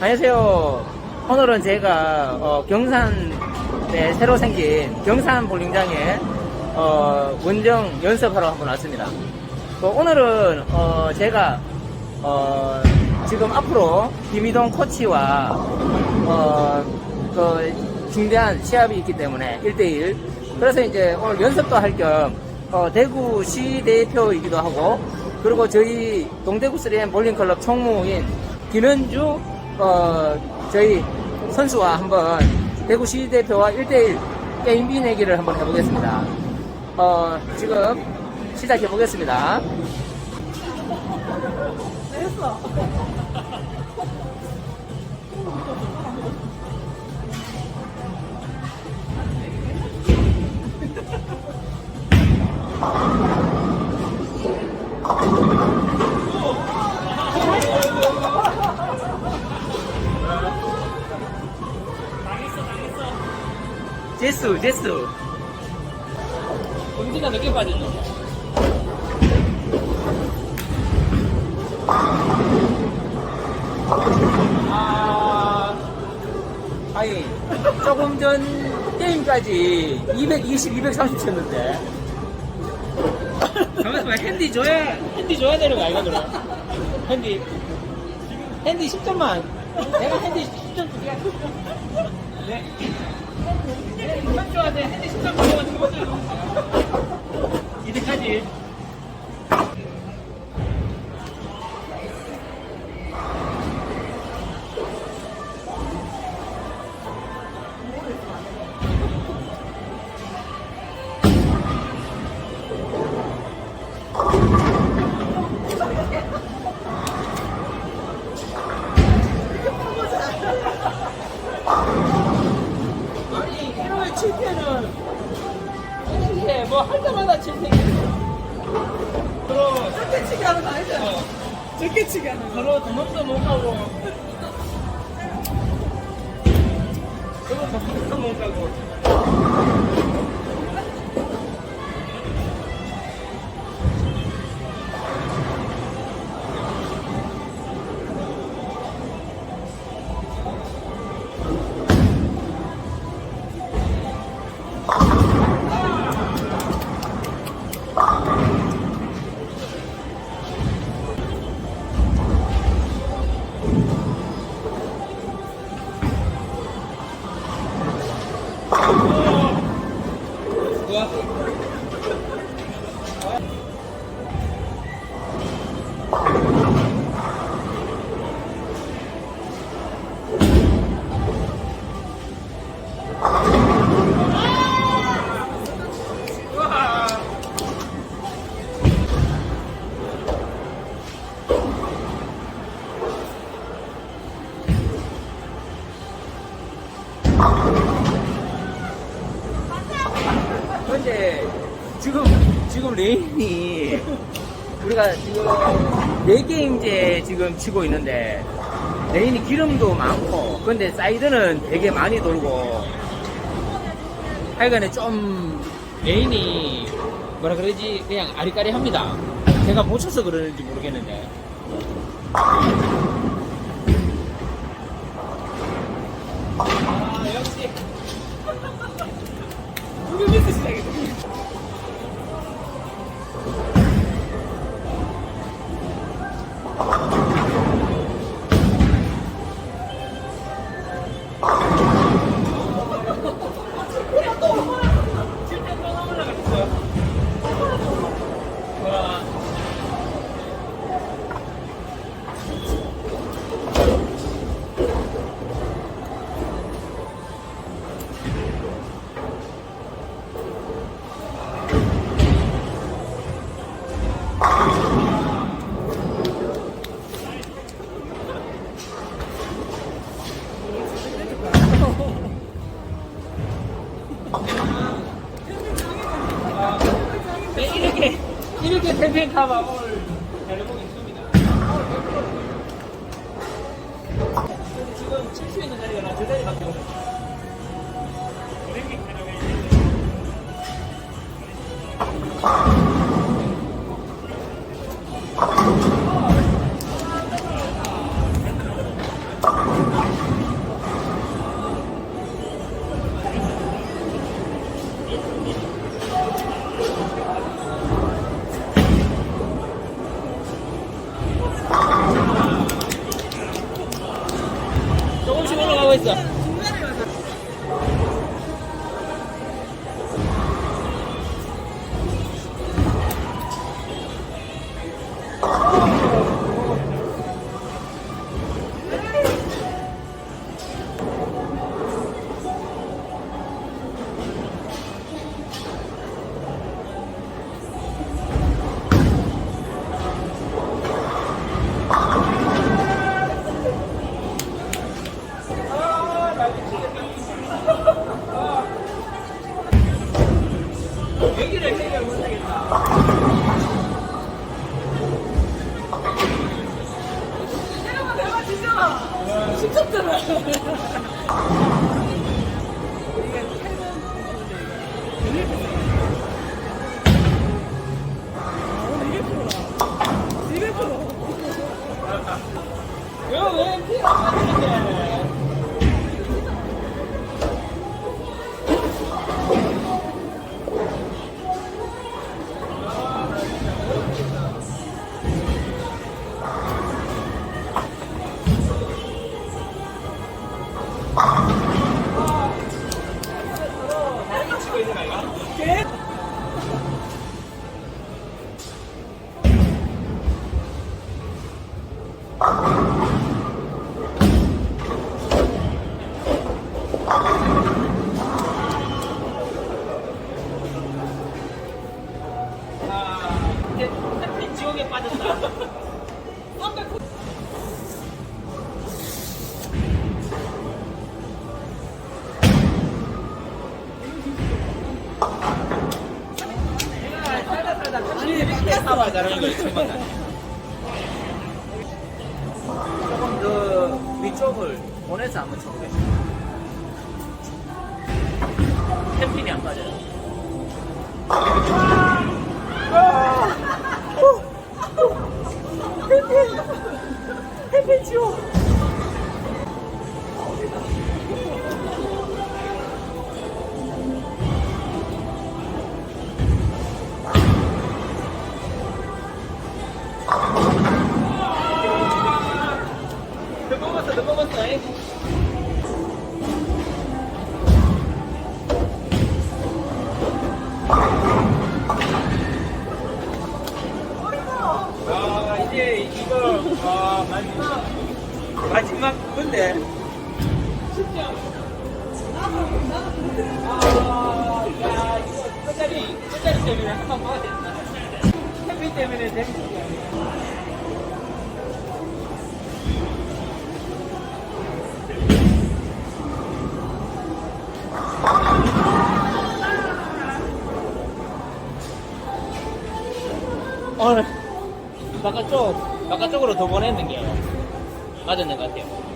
안녕하세요. 오늘은 제가 어, 경산에 새로 생긴 경산 볼링장에 어, 원정 연습하러 한번 왔습니다. 그 오늘은 어, 제가 어, 지금 앞으로 김희동 코치와 어, 그 중대한 시합이 있기 때문에 1대1 그래서 이제 오늘 연습도 할겸 어, 대구시 대표이기도 하고 그리고 저희 동대구 3M 볼링클럽 총무인 김현주 어, 저희 선수와 한번 대구시 대표와 1대1 게임 비 내기를 한번 해보겠습니다. 어, 지금 시작해 보겠습니다. 제스, 제스. 공지가 몇 개 빠졌노? 아, 아니, 조금 전 게임까지 220, 230 쳤는데. 잠깐만, 핸디 줘야, 핸디 줘야 되는 거 아이가, 그럼? 핸디. 핸디 10점만. 내가 핸디 10점 줄게. 네. 그만 줘야 돼. 핸디 10점 주면 죽어줘. 이때까지. 아니, 뭐할 때마다 7패. 서로 적게 치기 하는 거 아니잖아. 어, 적게 치기 하는 거. 서로 도망도 못 가고 서로 도망도 못 가고 좋 지금 지금 레인이 우리가 지금 네 게임제 지금 치고 있는데 레인이 기름도 많고 근데 사이드는 되게 많이 돌고 하여간에 좀 레인이 뭐라 그러지 그냥 아리까리합니다. 제가 못 쳐서 그러는지 모르겠는데. 아 역시 여기서 시작이다. 캠핑카 마음을 잘해보고 있습니다. 칠수 있는 자리가 나저 자리밖에 없네. 조금씩 Yeah. 조금 더 위쪽을 보내서 한번 쳐보겠습니다. 템핀이 안 빠져요. 템핀 지워. 바깥쪽 바깥쪽으로 더 보내는 게 맞았는 것 같아요.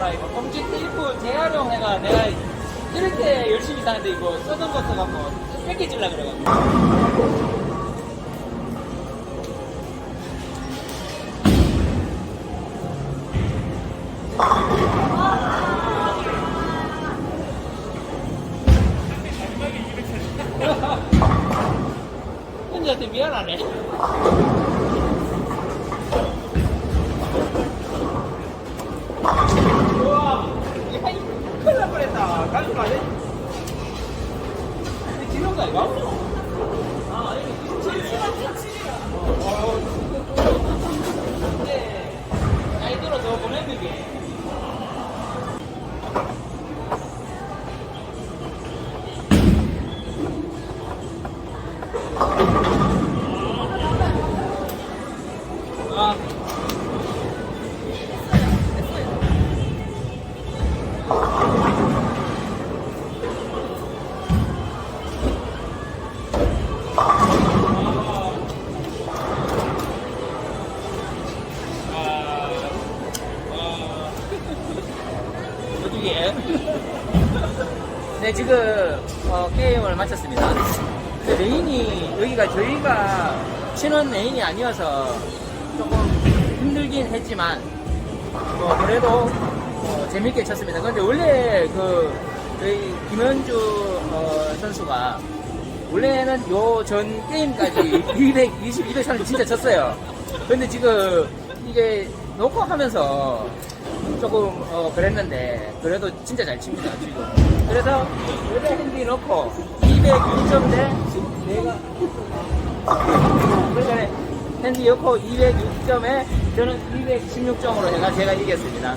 그, 뭐라, 이거, 검지 테이프 재활용 해가 내가 이렇게 열심히 사는데 이거 써던 거 써갖고 뺏겨질라 그래가지고. 혼자한테 미안하네. 마쳤습니다. 근데 레인이 여기가 저희가 치는 레인이 아니어서 조금 힘들긴 했지만 어, 그래도 어, 재밌게 쳤습니다. 근데 원래 그 저희 김현주 어, 선수가 원래는 요 전 게임까지 220, 230 진짜 쳤어요. 근데 지금 이게 놓고 하면서 조금 어, 그랬는데 그래도 진짜 잘 칩니다 지금. 그래서 레드 핸디 넣고 206점 대 내가 그러니까 핸디 넣고 206점에 저는 216점으로 해가 제가 이겼습니다.